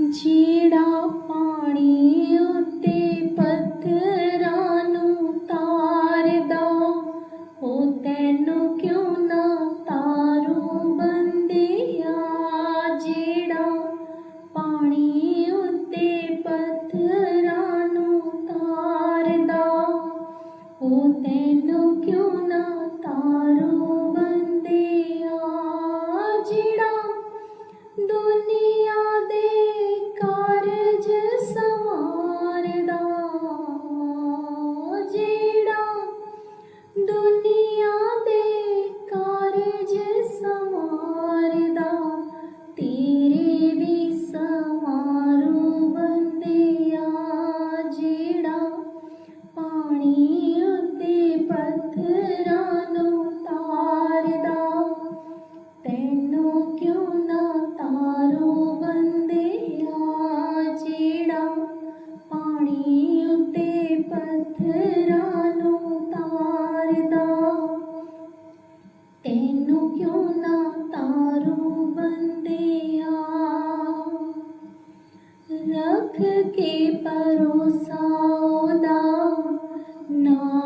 ਜਿਹੜਾ ਪਾਣੀ ਉਤੇ ਪੱਥਰ ਪੱਥਰਾਂ ਨੂੰ ਤਾਰਦਾ। ਤੈਨੂੰ ਕਿਉਂ ਨਾ ਤਾਰੂ ਬੰਦਿਆ ਜਿਹੜਾ ਪਾਣੀ ਉੱਤੇ ਪੱਥਰਾਂ ਨੂੰ ਤਾਰਦਾ? ਤੈਨੂੰ ਕਿਉਂ ਨਾ ਤਾਰੂ ਬੰਦਿਆ ਰੱਖ ਕੇ ਪਰੋਸਾ ਉਹਦਾ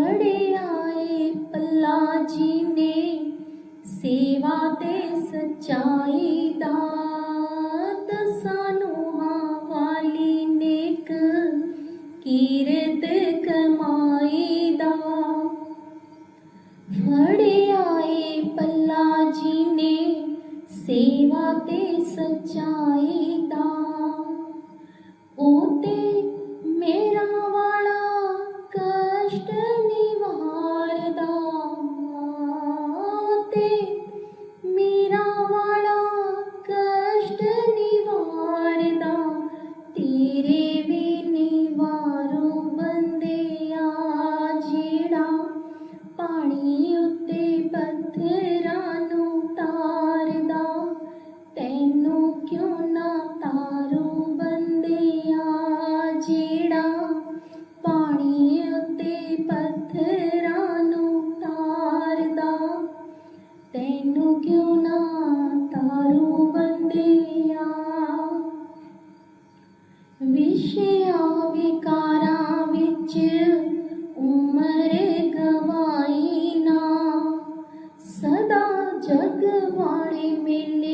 ਫੜਿਆ ਏ ਪੱਲਾ ਜੀ ਨੇ ਸੇਵਾ ਤੇ ਸਚਾਈ ਦਾ ਤਸਾਨੂੰ ਹਾਂ ਵਾਲੀ ਨੇਕ, ਕੀਰਤ ਕਮਾਈ ਦਾ। ਫੜਿਆ ਏ ਪੱਲਾ ਜੀ ਨੇ ਸੇਵਾ ਤੇ ਸਚਾਈ ਦਾ। ਉਹ ਤੇ ભૂલ્યું ના તારું બંદિયા વિષયા વિકારા ਵਿੱਚ ਉਮਰ ਗਵਾਈ ਨਾ। ਸਦਾ ਜਗ ਵਾਲੀ ਮਿਲੇ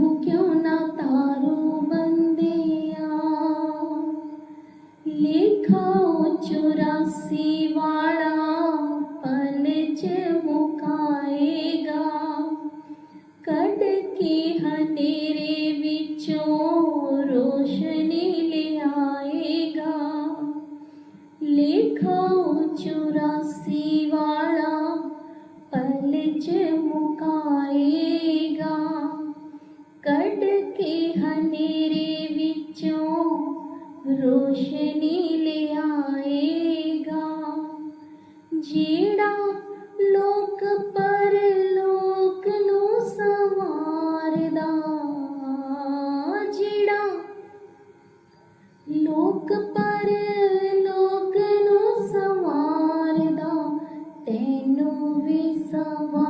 ਮੈਨੂੰ ਕਿਉਂ ਨਾ ਤਾਰੂ ਬੰਦਿਆ? ਲੇਖਾ 84 ਵਾਲਾ ਪਲ ਚ ਮੁਕਾਏਗਾ। ਕੱਢ ਕੇ ਹਨੇਰੇ ਵਿੱਚੋਂ ਰੋਸ਼ਨੀ ਲਿਆਏਗਾ। ਲੇਖਾ 84 ਵਾਲਾ ਪਲ ਚ ਰੋਸ਼ਨੀ ਲਿਆਏਗਾ ਜਿਹੜਾ ਲੋਕ ਪਰ ਲੋਕ ਨੂੰ ਸੰਵਾਰਦਾ, ਜਿਹੜਾ ਲੋਕ ਪਰ ਲੋਕ ਨੂੰ ਸੰਵਾਰਦਾ, ਤੈਨੂੰ ਵੀ ਸੰਵਾਰੂ